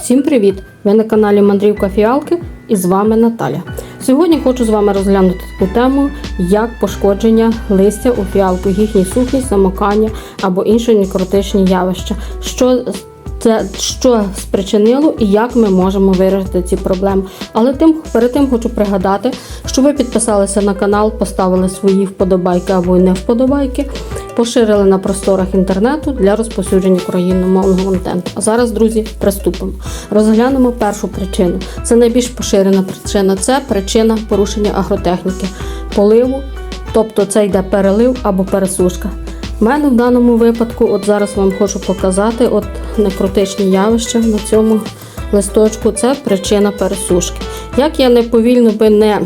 Всім привіт! Ви на каналі Мандрівка Фіалки і з вами Наталя. Сьогодні хочу з вами розглянути таку тему, як пошкодження листя у фіалку, їхній сухість, замокання або інші некротичні явища. Що це що спричинило і як ми можемо вирішити ці проблеми. Але тим перед тим хочу пригадати, що ви підписалися на канал, поставили свої вподобайки або не вподобайки, поширили на просторах інтернету для розповсюдження україномовного контенту. А зараз, друзі, приступимо. Розглянемо першу причину. Це найбільш поширена причина. Це причина порушення агротехніки, поливу, тобто це йде перелив або пересушка. У мене в даному випадку, от зараз вам хочу показати от некротичні явища на цьому листочку. Це причина пересушки. Як я не повільно би не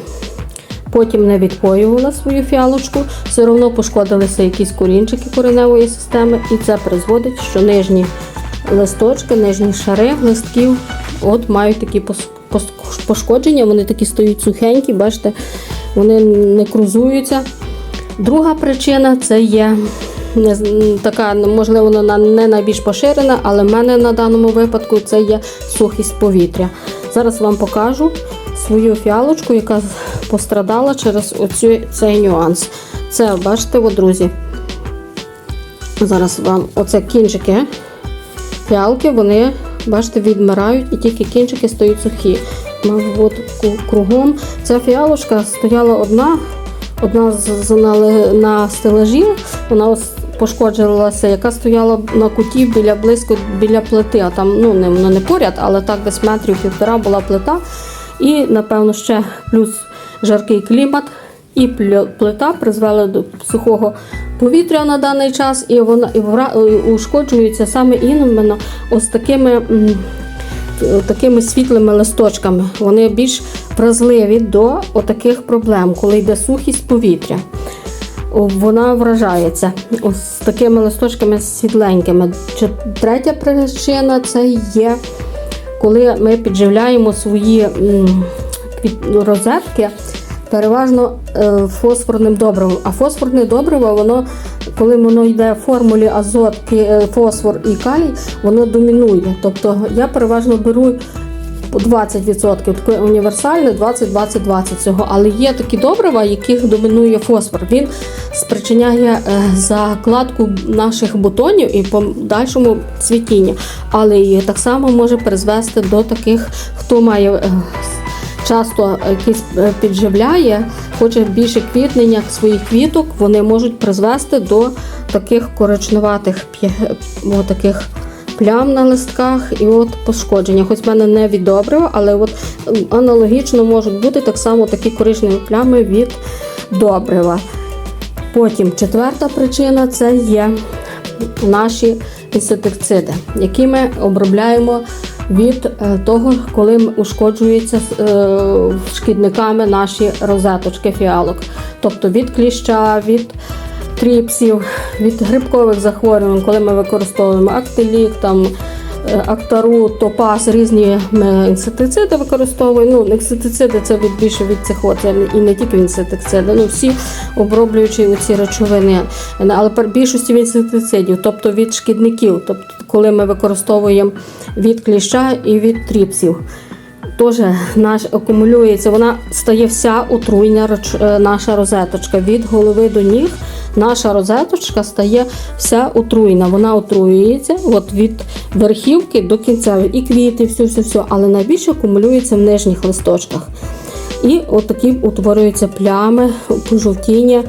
потім не відпоювала свою фіалочку, все одно пошкодилися якісь корінчики кореневої системи, і це призводить, що нижні листочки, нижні шари листків от мають такі пошкодження, вони такі стають сухенькі, бачите, вони не крузуються. Друга причина це є не така, можливо, вона не найбільш поширена, але в мене на даному випадку це є сухість повітря. Зараз вам покажу свою фіалочку, яка пострадала через оцю, цей нюанс. Це, бачите, от, друзі. Зараз вам оце кінчики фіалки, вони, бачите, відмирають і тільки кінчики стають сухі. Мав кругом. Ця фіалочка стояла одна, одна на, стелажі, вона пошкоджувалася, яка стояла на куті біля близько біля плити. А там ну не, ну, не поряд, але так десь метрів півтора була плита. І, напевно, ще плюс жаркий клімат. І плита призвела до сухого повітря на даний час, і вона і і ушкоджується саме іменно ось такими, е, такими світлими листочками. Вони більш вразливі до таких проблем, коли йде сухість повітря. Вона вражається ось такими листочками світленькими. Третя причина це є, коли ми підживляємо свої розетки переважно е, фосфорним добривом. А фосфорне добриво, воно, коли воно йде в формулі азот, е, фосфор і калій, воно домінує. Тобто я переважно беру 20%, таке універсальне 20-20-20 цього. Але є такі добрива, яких домінує фосфор. Він спричиняє е, закладку наших бутонів і подальшому цвітіння. Але і так само може призвести до таких, хто має. е, Часто якийсь е, підживляє, хоче більше квітнення своїх квіток, вони можуть призвести до таких коричневатих таких плям на листках і от пошкодження. Хоч в мене не від добрива, але от аналогічно можуть бути так само такі коричневі плями від добрива. Потім четверта причина це є наші інсектициди, які ми обробляємо від е, того, коли ушкоджуються е, шкідниками наші розеточки фіалок, тобто від кліща, від тріпсів, від грибкових захворювань, коли ми використовуємо актилік, там е, актару, топаз, різні інсектициди використовуємо. Ну, інсектициди це від більше від цих от, і не тільки інсектициди, ну всі оброблюючі ці речовини, але більшості інсектицидів, тобто від шкідників, тобто коли ми використовуємо від кліща і від тріпсів. Теж наш акумулюється, вона стає вся отруйна е, наша розеточка від голови до ніг. Наша розеточка стає вся отруйна. Вона отруюється от від верхівки до кінця, і квіти, все, все, все. Але найбільше акумулюється в нижніх листочках. І отакі утворюються плями, пожовтіння,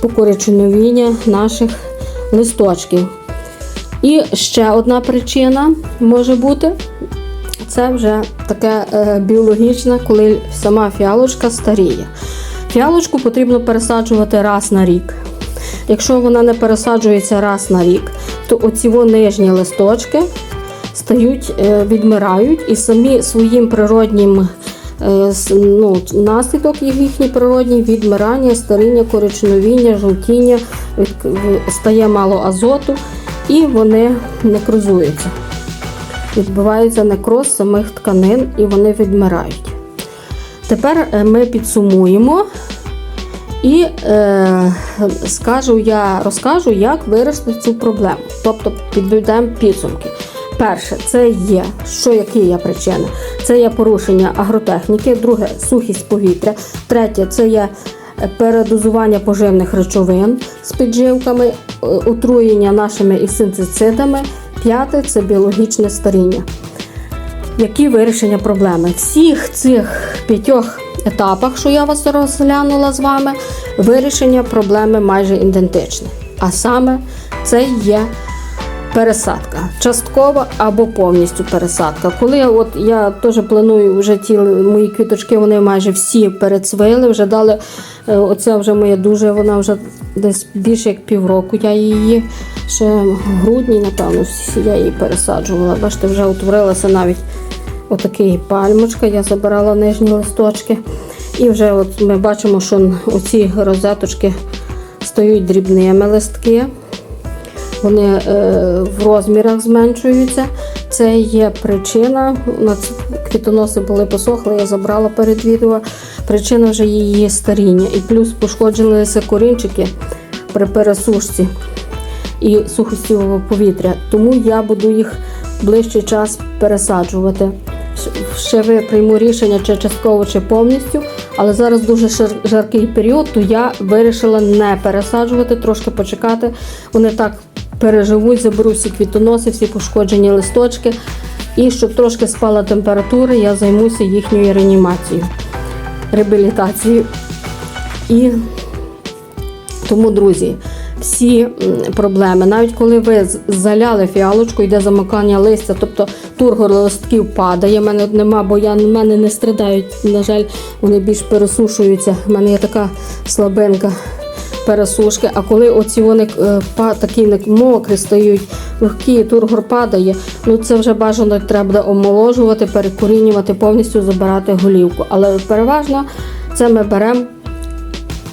покоричневіння наших листочків. І ще одна причина може бути це вже таке е, біологічне, коли сама фіалочка старіє. Фіалочку потрібно пересаджувати раз на рік. Якщо вона не пересаджується раз на рік, то оці нижні листочки стають, е, відмирають і самі своїм природнім е, ну, наслідок їх- їхній природній відмирання, старіння, коричневіння, жовтіння, стає мало азоту і вони некрозуються відбувається некроз самих тканин і вони відмирають. Тепер е, ми підсумуємо і е, скажу я, розкажу, як вирішити цю проблему. Тобто підведемо підсумки. Перше, це є, що які є причини? Це є порушення агротехніки, друге сухість повітря, третє це є передозування поживних речовин з підживками, е, отруєння нашими інсектицидами, п'яте це біологічне старіння. Які вирішення проблеми? Всіх цих п'ятьох етапах, що я вас розглянула з вами, вирішення проблеми майже ідентичне. А саме це є пересадка, часткова або повністю пересадка. Коли от я теж планую вже ті мої квіточки, вони майже всі перецвили, вже дали. е, Оця вже моя дуже, вона вже десь більше як півроку. Я її ще в грудні, напевно, я її пересаджувала. Бачите, вже утворилася навіть отакий пальмочка. Я забирала нижні листочки. І вже от ми бачимо, що оці розеточки стають дрібними листки вони е, в розмірах зменшуються. Це є причина. У квітоноси були посохли, я забрала перед відео. Причина вже її старіння. І плюс пошкоджувалися корінчики при пересушці і сухості повітря. Тому я буду їх ближчий час пересаджувати. Ще ви прийму рішення, чи частково, чи повністю. Але зараз дуже жар- жаркий період, то я вирішила не пересаджувати, трошки почекати. Вони так переживуть, заберу всі квітоноси, всі пошкоджені листочки. І щоб трошки спала температура, я займуся їхньою реанімацією, реабілітацією. І тому, друзі, всі проблеми, навіть коли ви заляли фіалочку, йде замикання листя, тобто тургор листків падає. в мене нема, бо я мене не страдають. На жаль, вони більш пересушуються. У мене є така слабинка пересушки. А коли оці вони е, такі мокрі стають, легкі, тургор падає, ну це вже бажано треба омоложувати, перекорінювати, повністю забирати голівку. Але переважно це ми беремо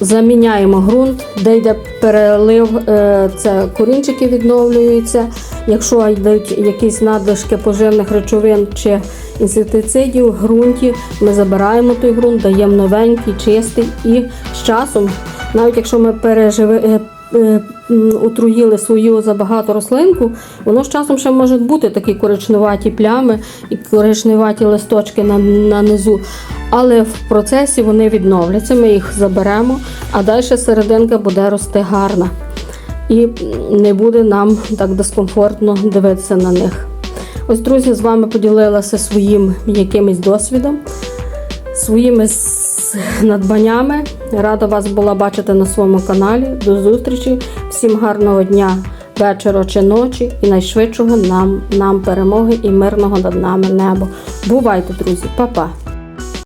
заміняємо ґрунт, де йде перелив, е, це корінчики відновлюються. Якщо йдуть якісь надлишки поживних речовин чи інсектицидів в ґрунті, ми забираємо той ґрунт, даємо новенький, чистий і з часом, навіть якщо ми переживи. Е, Отруїли свою забагато рослинку, воно з часом ще можуть бути такі коричневаті плями і коричневаті листочки на, на низу. Але в процесі вони відновляться, ми їх заберемо, а далі серединка буде рости гарна. І не буде нам так дискомфортно дивитися на них. Ось, друзі, з вами поділилася своїм якимось досвідом, своїми с- надбаннями. Рада вас була бачити на своєму каналі. До зустрічі. Всім гарного дня, вечора чи ночі і найшвидшого нам, нам перемоги і мирного над нами неба. Бувайте, друзі, Па-па!